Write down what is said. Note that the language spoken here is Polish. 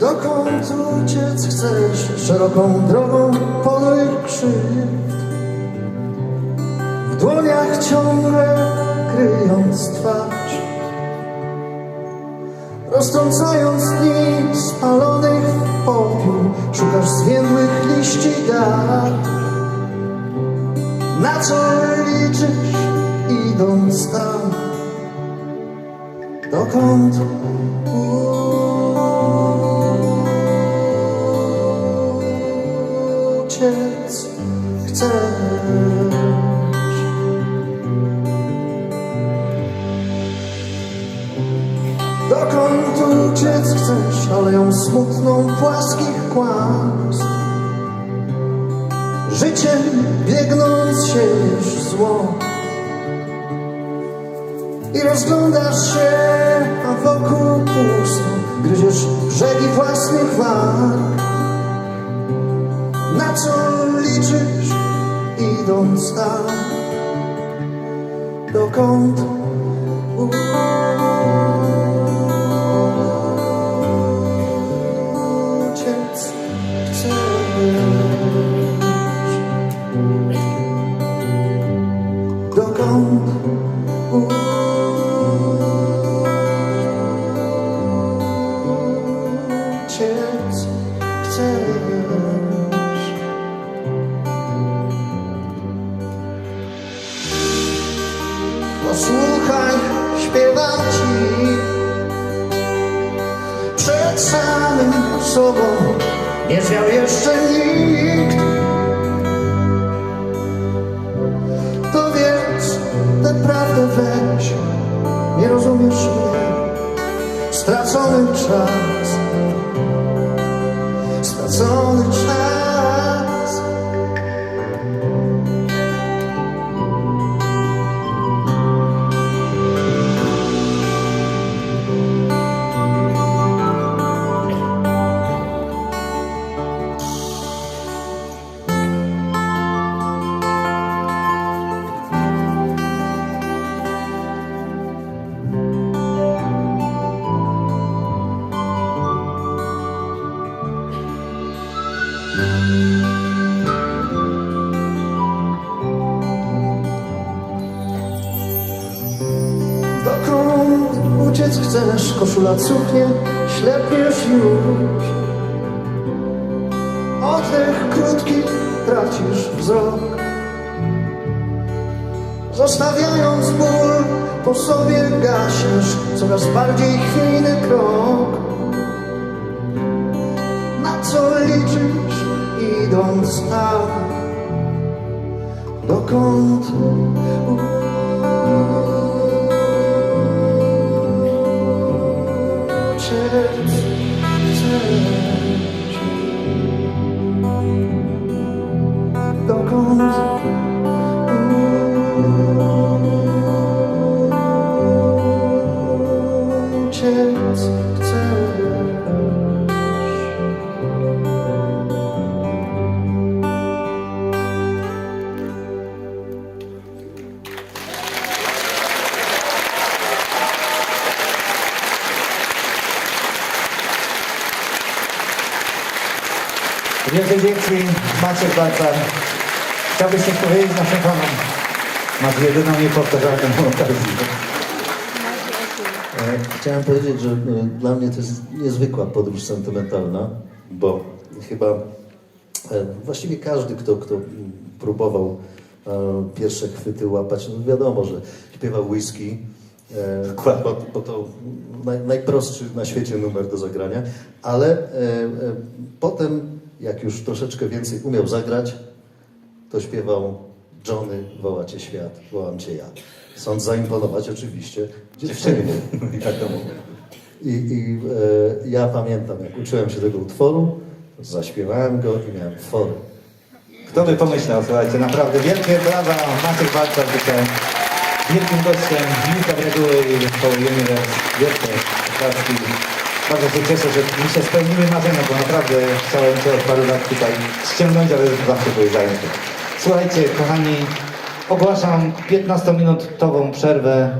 Dokąd uciec chcesz? Szeroką drogą poluj krzywd W dłoniach ciągle kryjąc twarz Roztrącając dni spalonych w popiół Szukasz zwiędłych liści dat Na co liczysz idąc tam Dokąd uciec chcesz Dokąd uciec chcesz, aleją smutną płaskich kłamstw. Życiem biegnąc siejesz zło. I rozglądasz się, a wokół pusto Gryziesz brzegi własnych walk Co liczysz, idąc tam Dokąd uciec chcesz? Uciec chcesz sobą nie zwiał jeszcze nikt. To więc tę prawdę weź Nie rozumiesz mnie. Stracony czas Stracony czas Dokąd uciec chcesz? Koszula cuchnie, ślepniesz już Oddech krótki, tracisz wzrok. Zostawiając ból, po sobie gasisz Coraz bardziej chwiejny krok. Na co liczysz, tam Dokąd uciec chcesz? Wielkie dzięki Maciek Balcar. Chciałbyś coś powiedzieć naszym panom? Masz jedyną niepowtarzalną okazję. E, Chciałem powiedzieć, że e, dla mnie to jest niezwykła podróż sentymentalna, bo chyba e, właściwie każdy, kto, kto próbował pierwsze chwyty łapać, no wiadomo, że śpiewał whisky, bo, bo to naj, najprostszy na świecie numer do zagrania, ale potem, jak już troszeczkę więcej umiał zagrać, to śpiewał Johnny, woła cię świat, wołam cię ja. Sąd zaimponować oczywiście dziewczynie. Wiadomo. I, i e, ja pamiętam, jak uczyłem się tego utworu, zaśpiewałem go i miałem fory. Kto by pomyślał, słuchajcie, naprawdę wielkie brawa, Maciek Balcar dzisiaj wielkim gościem Milka Breguły i zespołu Universe. Wielkie oklaski. Bardzo się cieszę, że mi się spełniły marzenia, bo naprawdę chciałem Cię od paru lat tutaj ściągnąć, ale zawsze były zajęte. Słuchajcie, kochani, ogłaszam 15-minutową przerwę